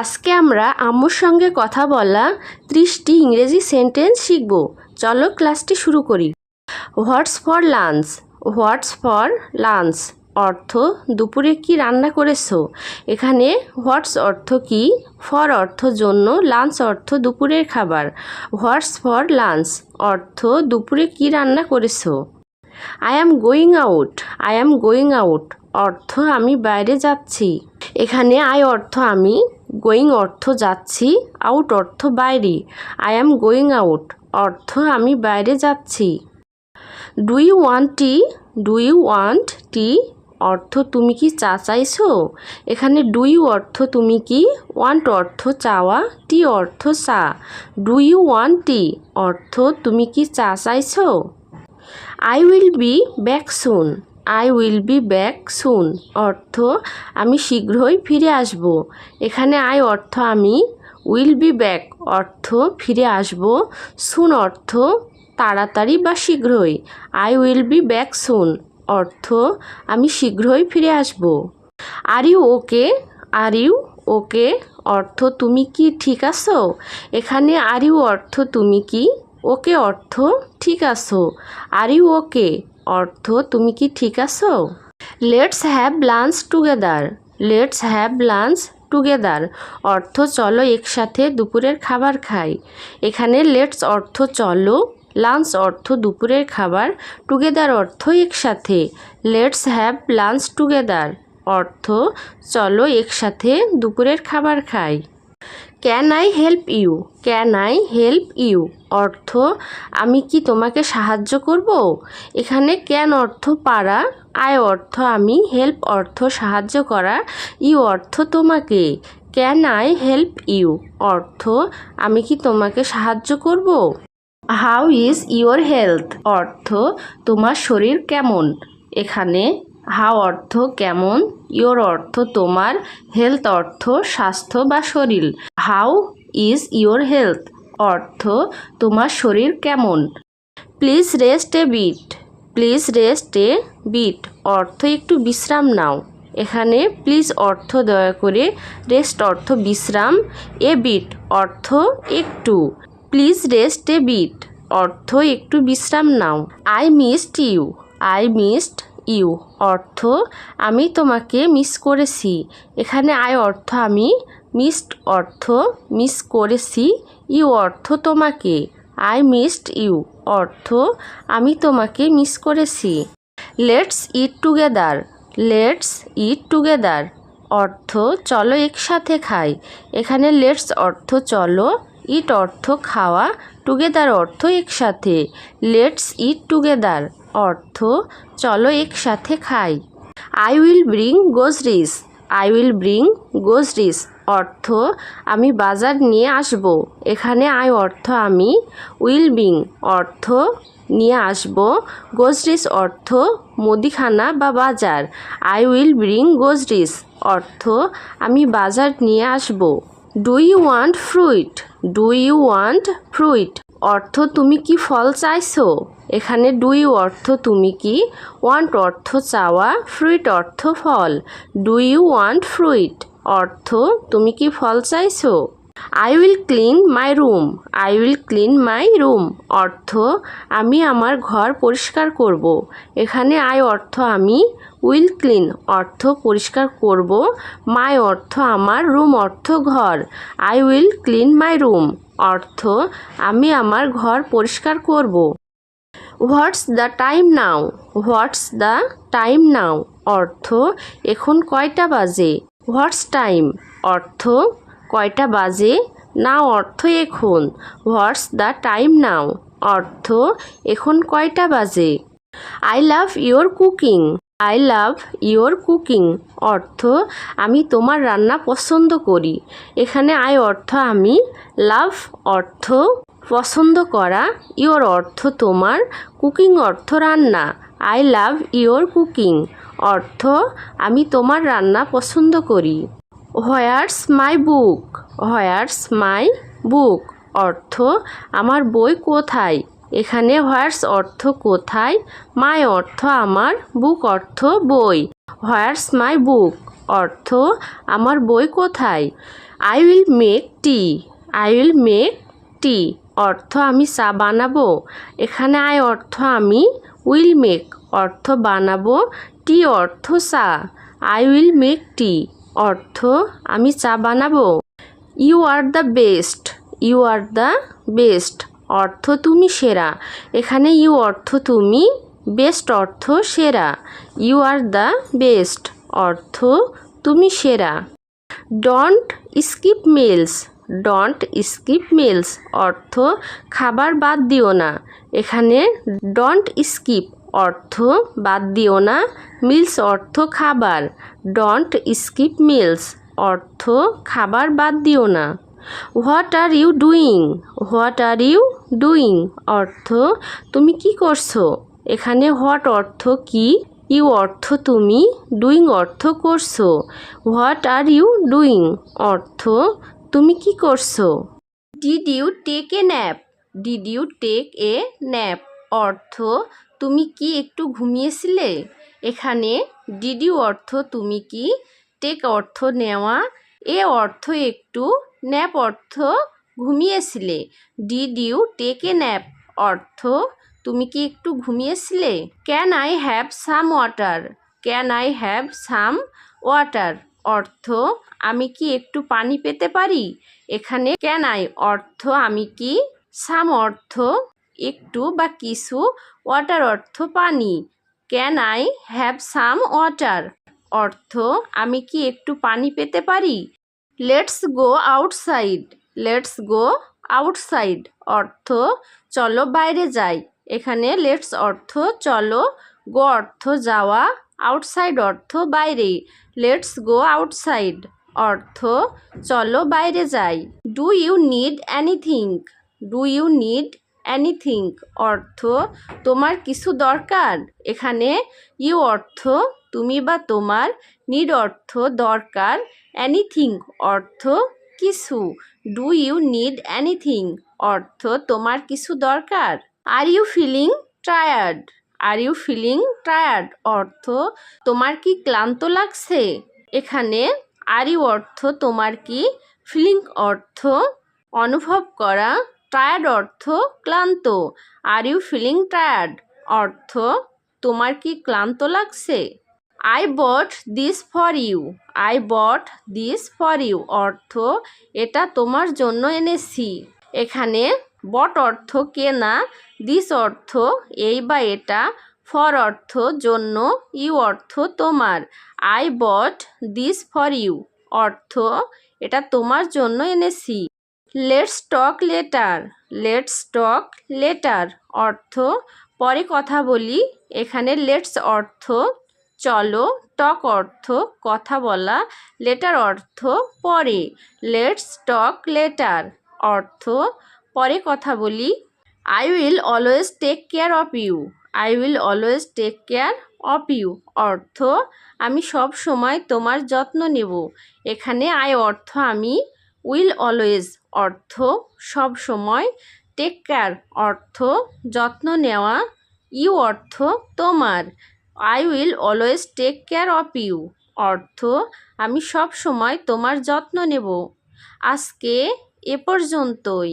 আজকে আমরা আম্মুর সঙ্গে কথা বলা ত্রিশটি ইংরেজি সেন্টেন্স শিখব। চলো ক্লাসটি শুরু করি। What's for lunch what's for lunch অর্থ, দুপুরে কি রান্না করেছ? এখানে হোয়াটস অর্থ কি? ফর অর্থ জন্য লাঞ্চ অর্থ দুপুরের খাবার। হোয়াটস ফর লাঞ্চ অর্থ, দুপুরে কি রান্না করেছ? I am going out I am going out অর্থ, আমি বাইরে যাচ্ছি। এখানে আই অর্থ আমি গোয়িং অর্থ যাচ্ছি, আউট অর্থ বাইরে। আই অ্যাম গোয়িং আউট, অর্থ আমি বাইরে যাচ্ছি। Do you want tea? Do you want tea? অর্থ তুমি কি চা চাইছো? এখানে ডু ইউ অর্থ তুমি কি? ওয়ান্ট অর্থ চাওয়া, টি অর্থ চা। Do you want tea? অর্থ তুমি কি চা চাইছো? I will be back soon. I will be back soon অর্থ, আমি শীঘ্রই ফিরে আসব। এখানে আই অর্থ আমি উইল বি ব্যাক অর্থ, ফিরে আসব। সুন অর্থ, তাড়াতাড়ি বা শীঘ্রই। I will be back soon অর্থ, আমি শীঘ্রই ফিরে আসব। Are you okay are you okay অর্থ, তুমি কি ঠিক আছো? এখানে আর ইউ অর্থ, তুমি কি? ওকে অর্থ, ঠিক আছো। আর ইউ ওকে অর্থ, তুমি কি ঠিক আছো? Let's have lunch together let's have lunch together অর্থ, চলো একসাথে দুপুরের খাবার খাই। এখানে লেটস অর্থ, চলো। লাঞ্চ অর্থ, দুপুরের খাবার। টুগেদার অর্থ, একসাথে। লেটস হ্যাভ লাঞ্চ টুগেদার অর্থ, চলো একসাথে দুপুরের খাবার খাই। Can I help you can I help you অর্থ, আমি কি তোমাকে সাহায্য করব? এখানে ক্যান অর্থ পারা আই অর্থ আমি হেল্প অর্থ সাহায্য করা ইউ অর্থ তোমাকে। ক্যান আই হেল্প ইউ অর্থ, আমি কি তোমাকে সাহায্য করব? হাউ ইজ ইওর হেলথ অর্থ, তোমার শরীর কেমন? এখানে হাও অর্থ কেমন? ইওর অর্থ তোমার, হেলথ অর্থ স্বাস্থ্য বা শরীর। How is your health? অর্থ তোমার শরীর কেমন? Please rest a bit. Please rest a bit. অর্থ একটু বিশ্রাম নাও। এখানে প্লিজ অর্থ দয়া করে রেস্ট অর্থ বিশ্রাম এ বিট। অর্থ একটু। Please rest a bit. অর্থ একটু বিশ্রাম নাও। I missed you. I missed you, অর্থ আমি তোমাকে মিস করেছি। এখানে আই অর্থ আমি মিসড অর্থ মিস করেছি। ইউ, অর্থ তোমাকে। আই মিসড ইউ অর্থ আমি তোমাকে মিস করেছি। Let's eat together let's eat together অর্থ চলো একসাথে খাই। এখানে লেটস অর্থ চলো ইট অর্থ খাওয়া টুগেদার অর্থ একসাথে। লেটস ইট টুগেদার অর্থ, চলো একসাথে খাই। I will bring groceries I will bring groceries অর্থ, আমি বাজার নিয়ে আসব। এখানে আই অর্থ, আমি উইল বিং অর্থ, নিয়ে আসব। গোজরিস অর্থ, মুদিখানা বা বাজার। আই উইল ব্রিং গোজরিস অর্থ, আমি বাজার নিয়ে আসব। Do you want fruit do you want fruit অর্থ তুমি কি ফল চাইছো? এখানে ডুই অর্থ তুমি কি? ওয়ান্ট অর্থ চাওয়া ফ্রুইট অর্থ ফল। ডু ইউ ওয়ান্ট ফ্রুইট অর্থ তুমি কি ফল চাইছো? I will clean my room I will clean my room অর্থ, আমি আমার ঘর পরিষ্কার করব। এখানে আই অর্থ আমি উইল ক্লিন অর্থ পরিষ্কার করব। মাই অর্থ আমার রুম অর্থ ঘর। I will clean my room অর্থ, আমি আমার ঘর পরিষ্কার করব। What's the time now what's the time now অর্থ, এখন কয়টা বাজে? হোয়াটস টাইম অর্থ কয়টা বাজে? নাও অর্থ এখন। হোয়াটস দ্য টাইম নাও অর্থ এখন কয়টা বাজে? I love your cooking I love your cooking অর্থ, আমি তোমার রান্না পছন্দ করি। এখানে আই অর্থ, আমি লাভ অর্থ পছন্দ করা। ইয়োর অর্থ তোমার কুকিং অর্থ রান্না। আই লাভ ইয়োর কুকিং অর্থ, আমি তোমার রান্না পছন্দ করি। হোয়ার্স মাই বুক হোয়ার্স মাই বুক অর্থ, আমার বই কোথায়? এখানে হোয়ার্স অর্থ কোথায়? মাই অর্থ, আমার বুক অর্থ বই। হোয়ার্স মাই বুক অর্থ, আমার বই কোথায়? I will make tea I will make tea অর্থ, আমি চা বানাবো। এখানে আই অর্থ, আমি উইল মেক অর্থ, বানাবো। টি অর্থ চা। আই উইল মেক টি অর্থ, আমি চা বানাবো। You are the best you are the best অর্থ তুমি সেরা। এখানে ইউ অর্থ তুমি বেস্ট অর্থ সেরা। ইউ আর দ্য বেস্ট অর্থ তুমি সেরা। Don't skip meals don't skip meals অর্থ খাবার বাদ দিও না। এখানে ডন্ট স্কিপ অর্থ বাদ দিও না। মিলস অর্থ খাবার। Don't skip meals. অর্থ খাবার বাদ দিও না। What are you doing? What are you doing? অর্থ, তুমি কি করছ? এখানে হোয়াট অর্থ কি? ইউ অর্থ তুমি, ডুইং অর্থ করছ। What are you doing? অর্থ, তুমি কি করছ? Did you take a nap? Did you take a nap? অর্থ তুমি কি একটু ঘুমিয়েছিলে? এখানে, ডিড অর্থ তুমি কি? টেক অর্থ নেওয়া। এ অর্থ একটু, ন্যাপ অর্থ ঘুমিয়েছিলে। Did you take a nap অর্থ তুমি কি একটু ঘুমিয়েছিলে? Can I have some water? Can I have some water? অর্থ, আমি কি একটু পানি পেতে পারি? এখানে, ক্যান আই? অর্থ আমি কি? সাম অর্থ একটু বা কিছু ওয়াটার অর্থ পানি। Can I have some water অর্থ, আমি কি একটু পানি পেতে পারি? Let's go outside let's go outside অর্থ, চলো বাইরে যাই। এখানে লেটস অর্থ, চলো। গো অর্থ, যাওয়া। আউটসাইড অর্থ, বাইরে। লেটস গো আউটসাইড অর্থ, চলো বাইরে যাই। Do you need anything do you need anything অর্থ তোমার কিছু দরকার। এখানে ইউ অর্থ, তুমি বা তোমার নিড অর্থ দরকার। এনিথিং অর্থ কিছু। ডু ইউ নিড এনিথিং অর্থ তোমার কিছু দরকার। Are you feeling tired are you feeling tired অর্থ তোমার কি ক্লান্ত লাগছে? এখানে আর ইউ অর্থ তোমার কি ফিলিং অর্থ অনুভব করা টায়ার্ড অর্থ ক্লান্ত। আর ইউ ফিলিং টায়ার্ড অর্থ, তোমার কি ক্লান্ত লাগছে? I bought this for you I bought this for you অর্থ, এটা তোমার জন্য এনেছি। এখানে বট অর্থ কেনা দিস অর্থ, এই বা এটা ফর অর্থ জন্য ইউ অর্থ তোমার। I bought this for you অর্থ, এটা তোমার জন্য এনেছি। Let's talk later let's talk later অর্থ, পরে কথা বলি। এখানে লেটস অর্থ, চলো টক অর্থ, কথা বলা। লেটার অর্থ, পরে। লেটস টক লেটার অর্থ, পরে কথা বলি। I will always take care of you I will always take care of you অর্থ, আমি সব সময় তোমার যত্ন নেব। এখানে আই অর্থ আমি উইল অলওয়েজ অর্থ সব সময়। টেক কেয়ার অর্থ যত্ন নেওয়া। ইউ অর্থ তোমার। I will always take care of you অর্থ আমি সব সময় তোমার যত্ন নেব। আজকে এ পর্যন্তই।